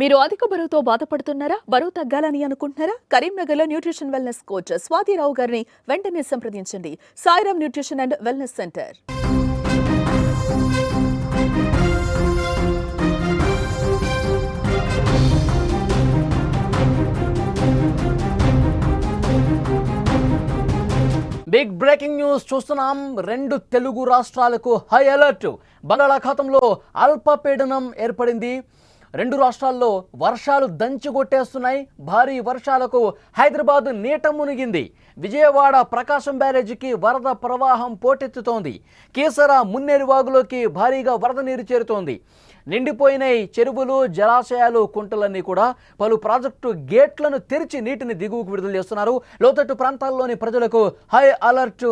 మీరు అధిక బరువుతో బాధపడుతున్నారా? బరువు తగ్గాలని అనుకుంటున్నారా? కరీంనగర్లో న్యూట్రిషన్ వెల్నెస్ కోచ్ స్వాతిరావు గారిని వెంటనే సంప్రదించండి. Sairam nutrition and wellness centre. Big breaking news చూస్తున్నాం. రెండు తెలుగు రాష్ట్రాలకు హై అలర్ట్ బంగాళాఖాతంలో అల్పపీడనం ఏర్పడింది. రెండు రాష్ట్రాల్లో వర్షాలు దంచుగొట్టేస్తున్నాయి భారీ వర్షాలకు హైదరాబాద్ నీట మునిగింది. విజయవాడ ప్రకాశం బ్యారేజీకి వరద ప్రవాహం పోటెత్తుతోంది. కీసర మున్నేరు వాగులోకి భారీగా వరద నీరు చేరుతోంది. నిండిపోయిన చెరువులు జలాశయాలు కుంటలన్నీ కూడా పలు ప్రాజెక్టు గేట్లను తెరిచి నీటిని దిగువకు విడుదల చేస్తున్నారు. లోతట్టు ప్రాంతాల్లోని ప్రజలకు హై అలర్ట్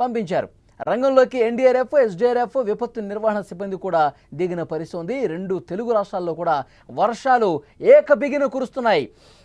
పంపించారు. రంగంలోకి ఎన్డీఆర్ఎఫ్ ఎస్డీఆర్ఎఫ్ విపత్తు నిర్వహణ సిబ్బంది కూడా దిగిన పరిస్థితి ఉంది రెండు తెలుగు రాష్ట్రాల్లో కూడా వర్షాలు ఏకబిగిన కురుస్తున్నాయి.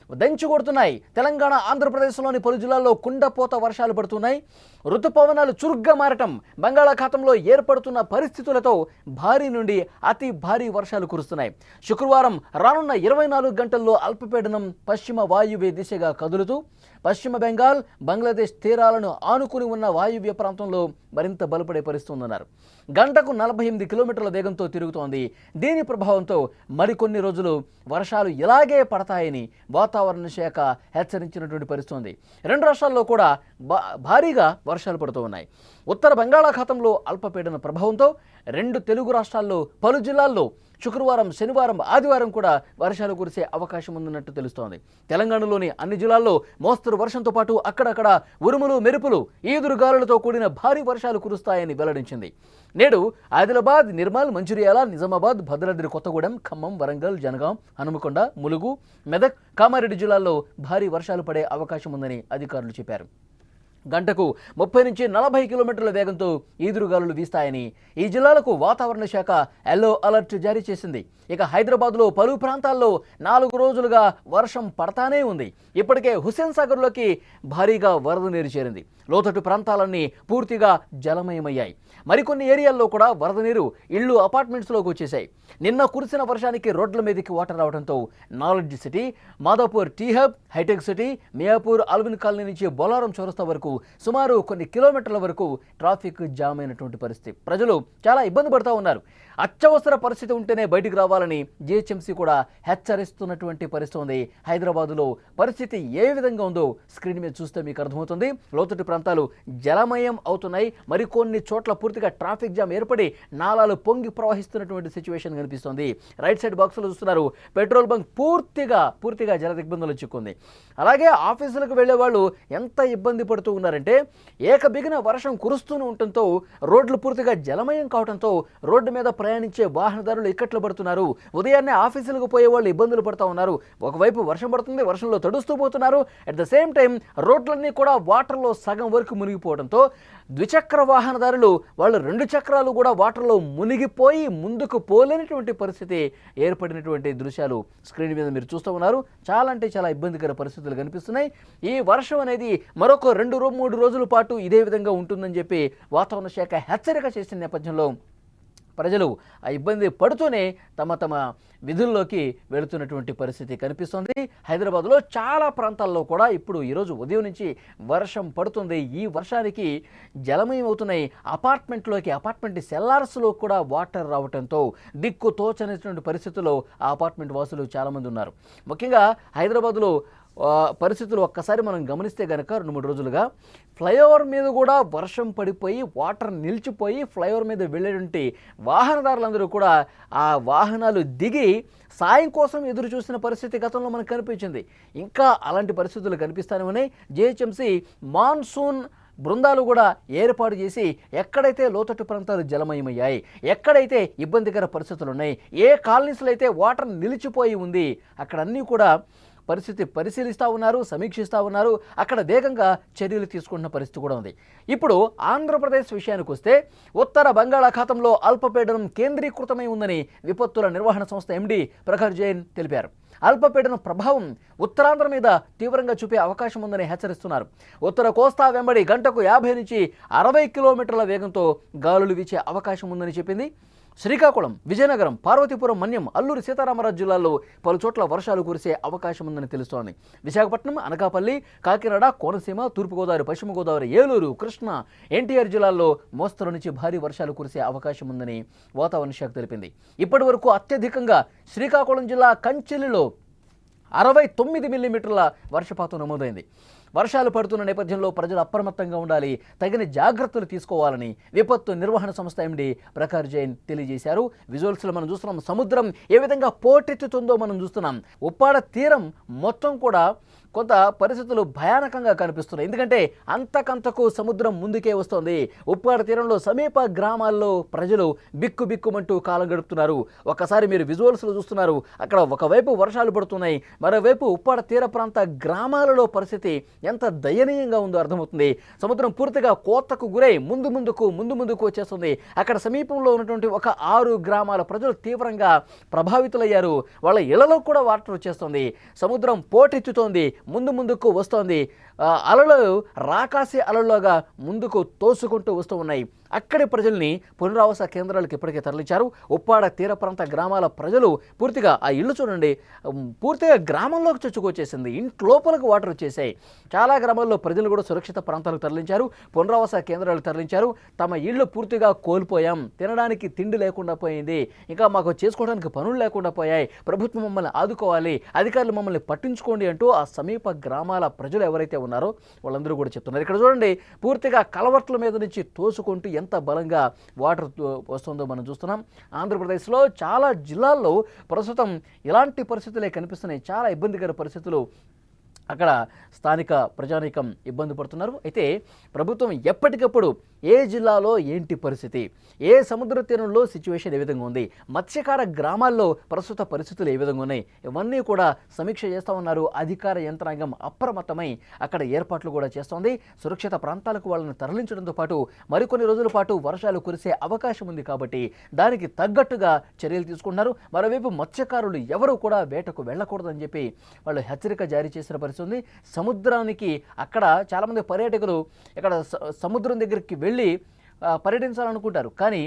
దంచి కొడుతున్నాయి. తెలంగాణ ఆంధ్రప్రదేశ్లోని పలు జిల్లాల్లో కుండపోత వర్షాలు పడుతున్నాయి. ఋతుపవనాలు చురుగ్గా మారటం బంగాళాఖాతంలో ఏర్పడుతున్న పరిస్థితులతో భారీ నుండి అతి భారీ వర్షాలు కురుస్తున్నాయి. శుక్రవారం రానున్న ఇరవై నాలుగు గంటల్లో అల్పపీడనం పశ్చిమ వాయువ్య దిశగా కదులుతూ పశ్చిమ బెంగాల్ బంగ్లాదేశ్ తీరాలను ఆనుకుని ఉన్న వాయువ్య ప్రాంతంలో మరింత బలపడే పరిస్థితి ఉందన్నారు గంటకు నలభై ఎనిమిది కిలోమీటర్ల వేగంతో తిరుగుతోంది. దీని ప్రభావంతో మరికొన్ని రోజులు వర్షాలు ఇలాగే పడతాయని వాతావరణ శాఖ హెచ్చరించినటువంటి పరిస్థితి ఉంది రెండు రాష్ట్రాల్లో కూడా భా- భారీగా వర్షాలు పడుతూ ఉన్నాయి. ఉత్తర బంగాళాఖాతంలో అల్పపీడన ప్రభావంతో రెండు తెలుగు రాష్ట్రాల్లో పలు జిల్లాల్లో శుక్రవారం శనివారం ఆదివారం కూడా వర్షాలు కురిసే అవకాశం ఉందన్నట్టు తెలుస్తోంది. తెలంగాణలోని అన్ని జిల్లాల్లో మోస్తరు వర్షంతో పాటు అక్కడక్కడ ఉరుములు మెరుపులు ఈదురుగాలులతో కూడిన భారీ వర్షాలు కురుస్తాయని వెల్లడించింది. నేడు ఆదిలాబాద్ నిర్మల్ మంచిర్యాల నిజామాబాద్ భద్రాద్రి కొత్తగూడెం ఖమ్మం వరంగల్ జనగాం హనుమకొండ ములుగు మెదక్ కామారెడ్డి జిల్లాల్లో భారీ వర్షాలు పడే అవకాశం ఉందని అధికారులు చెప్పారు. గంటకు ముప్పై నుంచి నలభై కిలోమీటర్ల వేగంతో ఈదురుగాలులు వీస్తాయని ఈ జిల్లాలకు వాతావరణ శాఖ ఎల్లో అలర్ట్ జారీ చేసింది. ఇక హైదరాబాద్లో పలు ప్రాంతాల్లో నాలుగు రోజులుగా వర్షం పడతానే ఉంది. ఇప్పటికే హుస్సేన్ సాగర్లోకి భారీగా వరద నీరు చేరింది. లోతట్టు ప్రాంతాలన్నీ పూర్తిగా జలమయమయ్యాయి. మరికొన్ని ఏరియాల్లో కూడా వరద నీరు ఇళ్ళు అపార్ట్మెంట్స్లోకి వచ్చేసాయి నిన్న కురిసిన వర్షానికి రోడ్ల మీదకి వాటర్ రావడంతో knowledge city Madhapur T hub hitec city Miyapur Alwyn colony నుంచి బొలారం చౌరస్తా వరకు సుమారు కొన్ని కిలోమీటర్ల వరకు ట్రాఫిక్ జామ్ అయినటువంటి పరిస్థితి. ప్రజలు చాలా ఇబ్బంది పడుతూ ఉన్నారు. అత్యవసర పరిస్థితి ఉంటేనే బయటికి రావాలని జిహెచ్ఎంసీ కూడా హెచ్చరిస్తున్నటువంటి పరిస్థితి ఉంది. హైదరాబాదులో పరిస్థితి ఏ విధంగా ఉందో స్క్రీన్ మీద చూస్తే మీకు అర్థమవుతుంది. లోతటి ప్రాంతాలు జలమయం అవుతున్నాయి. మరికొన్ని చోట్ల పూర్తిగా ట్రాఫిక్ జామ్ ఏర్పడి నాలాలు పొంగి ప్రవహిస్తున్నటువంటి సిచ్యువేషన్ కనిపిస్తుంది. రైట్ సైడ్ బాక్స్లో చూస్తున్నారు. పెట్రోల్ బంక్ పూర్తిగా పూర్తిగా జల దిగ్బంధంలో చిక్కుంది అలాగే ఆఫీసులకు వెళ్ళే వాళ్ళు ఎంత ఇబ్బంది పడుతూ ఉన్నారంటే ఏకబిగిన వర్షం కురుస్తూనే ఉండటంతో రోడ్లు పూర్తిగా జలమయం కావడంతో రోడ్డు మీద ప్రయాణించే వాహనదారులు ఇక్కట్లు పడుతున్నారు. ఉదయాన్నే ఆఫీసులకు పోయే వాళ్ళు ఇబ్బందులు పడుతూ ఉన్నారు. ఒకవైపు వర్షం పడుతుంది వర్షంలో తడుస్తూ పోతున్నారు. అట్ ద సేమ్ టైం రోడ్లన్నీ కూడా వాటర్లో సగం వరకు మునిగిపోవడంతో ద్విచక్ర వాహనదారులు వాళ్ళు రెండు చక్రాలు కూడా వాటర్లో మునిగిపోయి ముందుకు పోలేనటువంటి పరిస్థితి ఏర్పడినటువంటి దృశ్యాలు స్క్రీన్ మీద మీరు చూస్తూ ఉన్నారు. చాలా అంటే చాలా ఇబ్బందికర పరిస్థితులు కనిపిస్తున్నాయి. ఈ వర్షం అనేది మరొక రెండు మూడు రోజుల పాటు ఇదే విధంగా ఉంటుందని చెప్పి వాతావరణ శాఖ హెచ్చరిక చేసిన నేపథ్యంలో ప్రజలు ఆ ఇబ్బంది పడుతూనే తమ తమ విధుల్లోకి వెళుతున్నటువంటి పరిస్థితి కనిపిస్తుంది. హైదరాబాద్లో చాలా ప్రాంతాల్లో కూడా ఇప్పుడు ఈరోజు ఉదయం నుంచి వర్షం పడుతుంది. ఈ వర్షానికి జలమయమవుతున్నాయి. అపార్ట్మెంట్లోకి అపార్ట్మెంట్ సెల్లార్స్లో కూడా వాటర్ రావడంతో దిక్కు తోచనటువంటి పరిస్థితుల్లో ఆ అపార్ట్మెంట్ వాసులు చాలామంది ఉన్నారు. ముఖ్యంగా హైదరాబాద్లో పరిస్థితులు ఒక్కసారి మనం గమనిస్తే కనుక రెండు మూడు రోజులుగా ఫ్లైఓవర్ మీద కూడా వర్షం పడిపోయి వాటర్ నిలిచిపోయి ఫ్లైఓవర్ మీద వెళ్ళేటువంటి వాహనదారులందరూ కూడా ఆ వాహనాలు దిగి సాయం కోసం ఎదురు చూసిన పరిస్థితి గతంలో మనకు కనిపించింది. ఇంకా అలాంటి పరిస్థితులు కనిపిస్తూనే ఉన్నాయి. జిహెచ్ఎంసీ మాన్సూన్ బృందాలు కూడా ఏర్పాటు చేసి ఎక్కడైతే లోతట్టు ప్రాంతాలు జలమయమయ్యాయి ఎక్కడైతే ఇబ్బందికర పరిస్థితులు ఉన్నాయి ఏ కాలనీస్లో అయితే వాటర్ నిలిచిపోయి ఉంది అక్కడ అన్నీ కూడా పరిస్థితి పరిశీలిస్తూ ఉన్నారు సమీక్షిస్తూ ఉన్నారు. అక్కడ వేగంగా చర్యలు తీసుకుంటున్న పరిస్థితి కూడా ఉంది. ఇప్పుడు ఆంధ్రప్రదేశ్ విషయానికి వస్తే ఉత్తర బంగాళాఖాతంలో అల్పపీడనం కేంద్రీకృతమై ఉందని విపత్తుల నిర్వహణ సంస్థ ఎండీ ప్రఖర్ జైన్ తెలిపారు. అల్పపీడన ప్రభావం ఉత్తరాంధ్ర మీద తీవ్రంగా చూపే అవకాశం ఉందని హెచ్చరిస్తున్నారు. ఉత్తర కోస్తా వెంబడి గంటకు యాభై నుంచి అరవై కిలోమీటర్ల వేగంతో గాలులు వీచే అవకాశం ఉందని చెప్పింది. శ్రీకాకుళం విజయనగరం పార్వతీపురం మన్యం అల్లూరి సీతారామరాజు జిల్లాల్లో పలుచోట్ల వర్షాలు కురిసే అవకాశం ఉందని తెలుస్తోంది. విశాఖపట్నం అనకాపల్లి కాకినాడ కోనసీమ తూర్పుగోదావరి పశ్చిమ గోదావరి ఏలూరు కృష్ణా ఎన్టీఆర్ జిల్లాల్లో మోస్తరు నుంచి భారీ వర్షాలు కురిసే అవకాశం ఉందని వాతావరణ శాఖ తెలిపింది. ఇప్పటి వరకు అత్యధికంగా శ్రీకాకుళం జిల్లా కంచెలిలో అరవై తొమ్మిది మిల్లీమీటర్ల వర్షపాతం నమోదైంది. వర్షాలు పడుతున్న నేపథ్యంలో ప్రజలు అప్రమత్తంగా ఉండాలి. తగిన జాగ్రత్తలు తీసుకోవాలని విపత్తు నిర్వహణ సంస్థ ఎండి ప్రకాష్ జైన్ తెలియజేశారు. విజువల్స్లో మనం చూస్తున్నాం సముద్రం ఏ విధంగా పోటెత్తుతుందో మనం చూస్తున్నాం. ఉప్పాడ తీరం మొత్తం కూడా కొంత పరిస్థితులు భయానకంగా కనిపిస్తున్నాయి. ఎందుకంటే అంతకంతకు సముద్రం ముందుకే వస్తోంది. ఉప్పాడ తీరంలో సమీప గ్రామాల్లో ప్రజలు బిక్కు బిక్కుమంటూ కాలం గడుపుతున్నారు. ఒకసారి మీరు విజువల్స్లో చూస్తున్నారు. అక్కడ ఒకవైపు వర్షాలు పడుతున్నాయి. మరోవైపు ఉప్పాడ తీర ప్రాంత గ్రామాలలో పరిస్థితి ఎంత దయనీయంగా ఉందో అర్థమవుతుంది. సముద్రం పూర్తిగా కోతకు గురై ముందు ముందుకు ముందు ముందుకు వచ్చేస్తుంది. అక్కడ సమీపంలో ఉన్నటువంటి ఒక ఆరు గ్రామాల ప్రజలు తీవ్రంగా ప్రభావితులయ్యారు. వాళ్ళ ఇళ్ళలో కూడా వాటర్ వచ్చేస్తుంది. సముద్రం పోటెత్తుతోంది. ముందు ముందుకు వస్తోంది. అలలు రాకాసి అలల్లోగా ముందుకు తోసుకుంటూ వస్తూ ఉన్నాయి. అక్కడి ప్రజల్ని పునరావాస కేంద్రాలకు ఇప్పటికే తరలించారు. ఉప్పాడ తీర ప్రాంత గ్రామాల ప్రజలు పూర్తిగా ఆ ఇల్లు చూడండి పూర్తిగా గ్రామంలోకి చొచ్చుకొచ్చేసింది. ఇంట్లోపలకు వాటర్ వచ్చేసాయి. చాలా గ్రామాల్లో ప్రజలు కూడా సురక్షిత ప్రాంతాలకు తరలించారు పునరావాస కేంద్రాలు తరలించారు. తమ ఇళ్ళు పూర్తిగా కోల్పోయాం. తినడానికి తిండి లేకుండా పోయింది. ఇంకా మాకు చేసుకోవడానికి పనులు లేకుండా పోయాయి. ప్రభుత్వం మమ్మల్ని ఆదుకోవాలి అధికారులు మమ్మల్ని పట్టించుకోండి అంటూ ఆ సమీప గ్రామాల ప్రజలు ఎవరైతే ఉన్నారో వాళ్ళందరూ కూడా చెప్తున్నారు. ఇక్కడ చూడండి పూర్తిగా కలవర్ట్ల మీద నుంచి తోసుకుంటూ ఎంత బలంగా వాటర్ వస్తుందో మనం చూస్తున్నాం. ఆంధ్రప్రదేశ్లో చాలా జిల్లాల్లో ప్రస్తుతం ఇలాంటి పరిస్థితులే కనిపిస్తున్నాయి. చాలా ఇబ్బందికర పరిస్థితులు అక్కడ స్థానిక ప్రజానీకం ఇబ్బంది పడుతున్నారు. అయితే ప్రభుత్వం ఎప్పటికప్పుడు ఏ జిల్లాలో ఏంటి పరిస్థితి? ఏ సముద్ర తీరంలో సిచ్యువేషన్ ఏ విధంగా ఉంది? మత్స్యకార గ్రామాల్లో ప్రస్తుత పరిస్థితులు ఏ విధంగా ఉన్నాయి? ఇవన్నీ కూడా సమీక్ష చేస్తూ ఉన్నారు. అధికార యంత్రాంగం అప్రమత్తమై అక్కడ ఏర్పాట్లు కూడా చేస్తోంది. సురక్షిత ప్రాంతాలకు వాళ్ళని తరలించడంతో పాటు మరికొన్ని రోజుల పాటు వర్షాలు కురిసే అవకాశం ఉంది కాబట్టి దానికి తగ్గట్టుగా చర్యలు తీసుకుంటున్నారు. మరోవైపు మత్స్యకారులు ఎవరు కూడా వేటకు వెళ్ళకూడదని చెప్పి వాళ్ళు హెచ్చరిక జారీ చేసిన పరిస్థితి ఉంది సముద్రానికి అక్కడ చాలామంది పర్యాటకులు ఇక్కడ స- సముద్రం దగ్గరికి వెళ్ళి పర్యటించాలనుకుంటారు. కానీ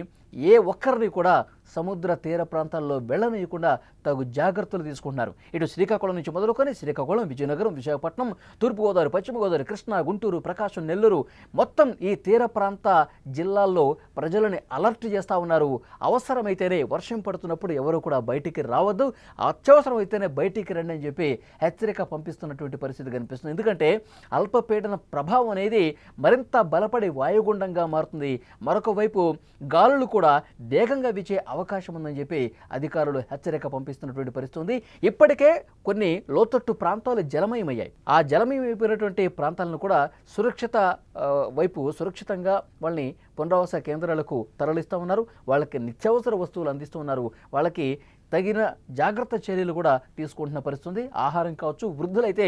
ఏ ఒక్కరిని కూడా సముద్ర తీర ప్రాంతాల్లో వెళ్ళనీయకుండా తగు జాగ్రత్తలు తీసుకుంటున్నారు. ఇటు శ్రీకాకుళం నుంచి మొదలుకొని శ్రీకాకుళం విజయనగరం విశాఖపట్నం తూర్పుగోదావరి పశ్చిమ గోదావరి కృష్ణా గుంటూరు ప్రకాశం నెల్లూరు మొత్తం ఈ తీర ప్రాంత జిల్లాల్లో ప్రజలని అలర్ట్ చేస్తూ ఉన్నారు. అవసరమైతేనే వర్షం పడుతున్నప్పుడు ఎవరు కూడా బయటికి రావద్దు. అత్యవసరమైతేనే బయటికి రండి అని చెప్పి హెచ్చరిక పంపిస్తున్నటువంటి పరిస్థితి కనిపిస్తుంది. ఎందుకంటే అల్పపీడన ప్రభావం అనేది మరింత బలపడి వాయుగుండంగా మారుతుంది. మరొక వైపు గాలులు కూడా కూడా వేగంగా విచే అవకాశం ఉందని చెప్పి అధికారులు హెచ్చరిక పంపిస్తున్నటువంటి పరిస్థితి ఉంది. ఇప్పటికే కొన్ని లోతట్టు ప్రాంతాలు జలమయమయ్యాయి. ఆ జలమయమైపోయినటువంటి ప్రాంతాలను కూడా సురక్షిత వైపు సురక్షితంగా వాళ్ళని పునరావాస కేంద్రాలకు తరలిస్తూ ఉన్నారు. వాళ్ళకి నిత్యావసర వస్తువులు అందిస్తూ ఉన్నారు. వాళ్ళకి తగిన జాగ్రత్త చర్యలు కూడా తీసుకుంటున్న పరిస్థితుంది. ఆహారం కావచ్చు వృద్ధులైతే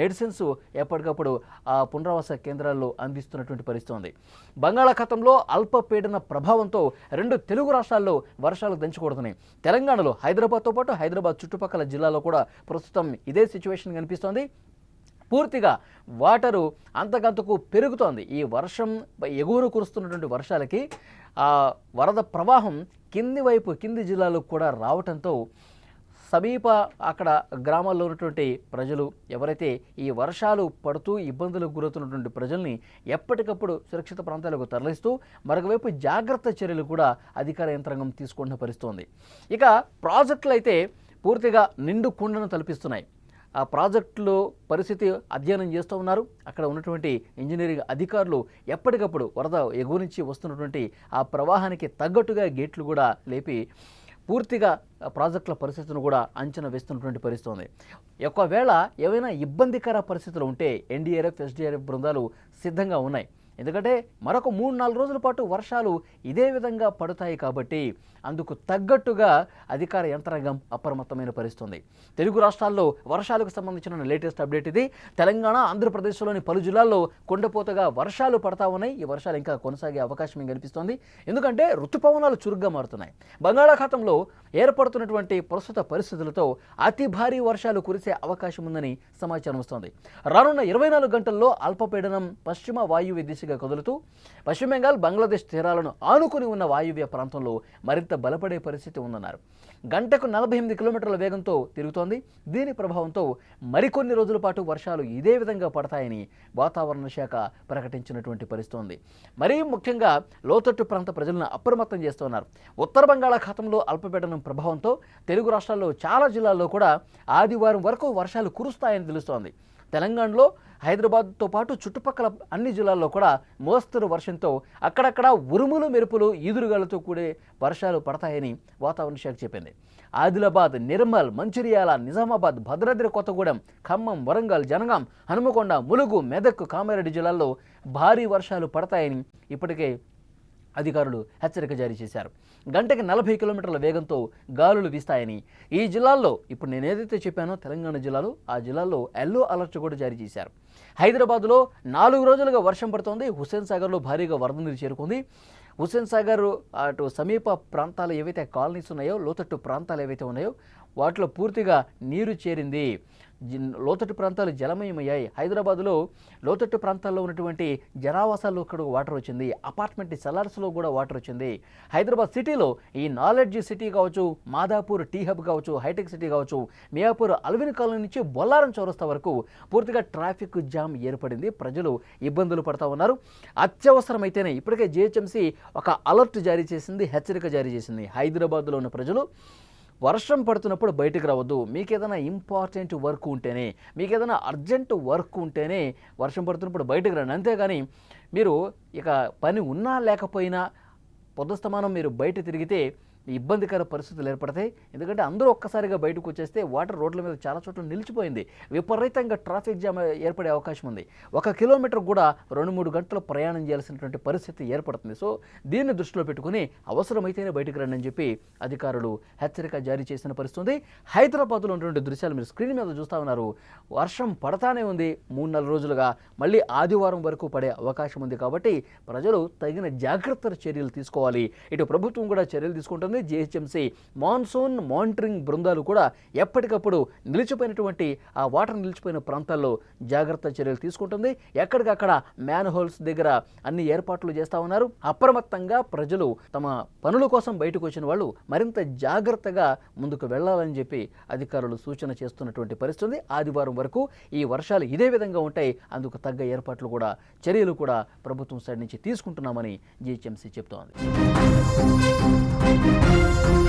మెడిసిన్స్ ఎప్పటికప్పుడు ఆ పునరావాస కేంద్రాల్లో అందిస్తున్నటువంటి పరిస్థితి ఉంది బంగాళాఖాతంలో అల్పపీడన ప్రభావంతో రెండు తెలుగు రాష్ట్రాల్లో వర్షాలు దంచుకొడుతున్నాయి. తెలంగాణలో హైదరాబాద్తో పాటు హైదరాబాద్ చుట్టుపక్కల జిల్లాలో కూడా ప్రస్తుతం ఇదే సిచ్యువేషన్ కనిపిస్తోంది. పూర్తిగా వాటరు అంతకంతకు పెరుగుతోంది. ఈ వర్షం ఎగువను కురుస్తున్నటువంటి వర్షాలకి ఆ వరద ప్రవాహం కింది వైపు కింది జిల్లాలకు కూడా రావటంతో సమీప అక్కడ గ్రామాల్లో ఉన్నటువంటి ప్రజలు ఎవరైతే ఈ వర్షాలు పడుతూ ఇబ్బందులకు గురవుతున్నటువంటి ప్రజల్ని ఎప్పటికప్పుడు సురక్షిత ప్రాంతాలకు తరలిస్తూ మరొకవైపు జాగ్రత్త చర్యలు కూడా అధికార యంత్రాంగం తీసుకుంటున్న పరిస్థితుంది ఇక ప్రాజెక్టులు అయితే పూర్తిగా నిండు కుండను తలపిస్తున్నాయి. ఆ ప్రాజెక్టులో పరిస్థితి అధ్యయనం చేస్తూ ఉన్నారు. అక్కడ ఉన్నటువంటి ఇంజనీరింగ్ అధికారులు ఎప్పటికప్పుడు వరద ఎగువ నుంచి వస్తున్నటువంటి ఆ ప్రవాహానికి తగ్గట్టుగా గేట్లు కూడా లేపి పూర్తిగా ప్రాజెక్టుల పరిస్థితిని కూడా అంచనా వేస్తున్నటువంటి పరిస్థితి ఉంది. ఒకవేళ ఏవైనా ఇబ్బందికర పరిస్థితులు ఉంటే ఎన్డీఆర్ఎఫ్ ఎస్డీఆర్ఎఫ్ బృందాలు సిద్ధంగా ఉన్నాయి. ఎందుకంటే మరొక మూడు నాలుగు రోజుల పాటు వర్షాలు ఇదే విధంగా పడతాయి కాబట్టి అందుకు తగ్గట్టుగా అధికార యంత్రాంగం అప్రమత్తమైన పరిస్థితుంది. తెలుగు రాష్ట్రాల్లో వర్షాలకు సంబంధించిన లేటెస్ట్ అప్డేట్ ఇది. తెలంగాణ ఆంధ్రప్రదేశ్లోని పలు జిల్లాల్లో కొండపోతగా వర్షాలు పడతా ఉన్నాయి. ఈ వర్షాలు ఇంకా కొనసాగే అవకాశం కనిపిస్తోంది? ఎందుకంటే ఋతుపవనాలు చురుగ్గా మారుతున్నాయి. బంగాళాఖాతంలో ఏర్పడుతున్నటువంటి ప్రస్తుత పరిస్థితులతో అతి భారీ వర్షాలు కురిసే అవకాశం ఉందని సమాచారం వస్తోంది. రానున్న ఇరవై నాలుగు గంటల్లో అల్పపీడనం పశ్చిమ వాయువ్య దిశగా కదులుతూ పశ్చిమ బెంగాల్ బంగ్లాదేశ్ తీరాలను ఆనుకుని ఉన్న వాయువ్య ప్రాంతంలో మరింత బలపడే పరిస్థితి ఉందన్నారు. గంటకు నలభై ఎనిమిది కిలోమీటర్ల వేగంతో తిరుగుతోంది. దీని ప్రభావంతో మరికొన్ని రోజుల పాటు వర్షాలు ఇదే విధంగా పడతాయని వాతావరణ శాఖ ప్రకటించినటువంటి పరిస్థితుంది. మరీ ముఖ్యంగా లోతట్టు ప్రాంత ప్రజలను అప్రమత్తం చేస్తున్నారు. ఉత్తర బంగాళాఖాతంలో అల్పపీడనం ప్రభావంతో తెలుగు రాష్ట్రాల్లో చాలా జిల్లాల్లో కూడా ఆదివారం వరకు వర్షాలు కురుస్తాయని తెలుస్తోంది. తెలంగాణలో హైదరాబాద్తో పాటు చుట్టుపక్కల అన్ని జిల్లాల్లో కూడా మోస్తరు వర్షంతో అక్కడక్కడ ఉరుములు మెరుపులు ఈదురుగాలతో కూడే వర్షాలు పడతాయని వాతావరణ శాఖ చెప్పింది. ఆదిలాబాద్ నిర్మల్ మంచిర్యాల నిజామాబాద్ భద్రాద్రి కొత్తగూడెం ఖమ్మం వరంగల్ జనగాం హనుమకొండ ములుగు మెదక్ కామారెడ్డి జిల్లాల్లో భారీ వర్షాలు పడతాయని ఇప్పటికే అధికారులు హెచ్చరిక జారీ చేశారు. గంటకి నలభై కిలోమీటర్ల వేగంతో గాలులు వీస్తాయని. ఈ జిల్లాల్లో ఇప్పుడు నేను ఏదైతే చెప్పానో తెలంగాణ జిల్లాలో ఆ జిల్లాల్లో ఎల్లో అలర్ట్ కూడా జారీ చేశారు. హైదరాబాద్లో నాలుగు రోజులుగా వర్షం పడుతోంది. హుస్సేన్ సాగర్లో భారీగా వరద నీరు చేరుకుంది. హుస్సేన్ సాగర్ అటు సమీప ప్రాంతాలు ఏవైతే కాలనీస్ ఉన్నాయో లోతట్టు ప్రాంతాలు ఏవైతే ఉన్నాయో వాటిలో పూర్తిగా నీరు చేరింది. లోతట్టు ప్రాంతాలు జలమయమయ్యాయి. హైదరాబాద్లో లోతట్టు ప్రాంతాల్లో ఉన్నటువంటి జనావాసాల్లో కూడా వాటర్ వచ్చింది. అపార్ట్మెంట్ సెలార్స్లో కూడా వాటర్ వచ్చింది. హైదరాబాద్ సిటీలో ఈ నాలెడ్జ్ సిటీ కావచ్చు మాదాపూర్ టీ హబ్ కావచ్చు హైటెక్ సిటీ కావచ్చు మియాపూర్ అల్విన్ కాలనీ నుంచి బొల్లారం చౌరస్తా వరకు పూర్తిగా ట్రాఫిక్ జామ్ ఏర్పడింది. ప్రజలు ఇబ్బందులు పడతా ఉన్నారు. అత్యవసరమైతేనే ఇప్పటికే జిహెచ్ఎంసీ ఒక అలర్ట్ జారీ చేసింది హెచ్చరిక జారీ చేసింది హైదరాబాద్లో ఉన్న ప్రజలు. వర్షం పడుతున్నప్పుడు బయటకు రావద్దు. మీకు ఏదైనా ఇంపార్టెంట్ వర్క్ ఉంటేనే మీకు ఏదైనా అర్జెంట్ వర్క్ ఉంటేనే వర్షం పడుతున్నప్పుడు బయటకు రండి. అంతేగాని మీరు ఇక పని ఉన్నా లేకపోయినా పొద్దుస్తమానం మీరు బయట తిరిగితే ఇబ్బందికర పరిస్థితులు ఏర్పడతాయి. ఎందుకంటే అందరూ ఒక్కసారిగా బయటకు వచ్చేస్తే వాటర్ రోడ్ల మీద చాలా చోట్ల నిలిచిపోయింది. విపరీతంగా ట్రాఫిక్ జామ్ ఏర్పడే అవకాశం ఉంది. ఒక కిలోమీటర్ కూడా రెండు మూడు గంటలు ప్రయాణం చేయాల్సినటువంటి పరిస్థితి ఏర్పడుతుంది. సో దీన్ని దృష్టిలో పెట్టుకుని అవసరమైతేనే బయటకు రండి అని చెప్పి అధికారులు హెచ్చరిక జారీ చేసిన పరిస్థితి హైదరాబాద్లో ఉన్నటువంటి దృశ్యాలు మీరు స్క్రీన్ మీద చూస్తూ ఉన్నారు. వర్షం పడతానే ఉంది మూడు నాలుగు రోజులుగా. మళ్ళీ ఆదివారం వరకు పడే అవకాశం ఉంది కాబట్టి ప్రజలు తగిన జాగ్రత్త చర్యలు తీసుకోవాలి. ఇటు ప్రభుత్వం కూడా చర్యలు తీసుకుంటుంది. జిహెచ్ఎంసీ మాన్సూన్ మానిటరింగ్ బృందాలు కూడా ఎప్పటికప్పుడు నిలిచిపోయినటువంటి ఆ వాటర్ నిలిచిపోయిన ప్రాంతాల్లో జాగ్రత్త చర్యలు తీసుకుంటుంది. ఎక్కడికక్కడ మ్యాన్ హోల్స్ దగ్గర అన్ని ఏర్పాట్లు చేస్తూ ఉన్నారు. అప్రమత్తంగా ప్రజలు తమ పనుల కోసం బయటకు వచ్చిన వాళ్ళు మరింత జాగ్రత్తగా ముందుకు వెళ్ళాలని చెప్పి అధికారులు సూచన చేస్తున్నటువంటి పరిస్థితి ఉంది ఆదివారం వరకు ఈ వర్షాలు ఇదే విధంగా ఉంటాయి. అందుకు తగ్గ ఏర్పాట్లు కూడా చర్యలు కూడా ప్రభుత్వం సైడ్ నుంచి తీసుకుంటున్నామని జిహెచ్ఎంసీ చెప్తోంది. Thank you.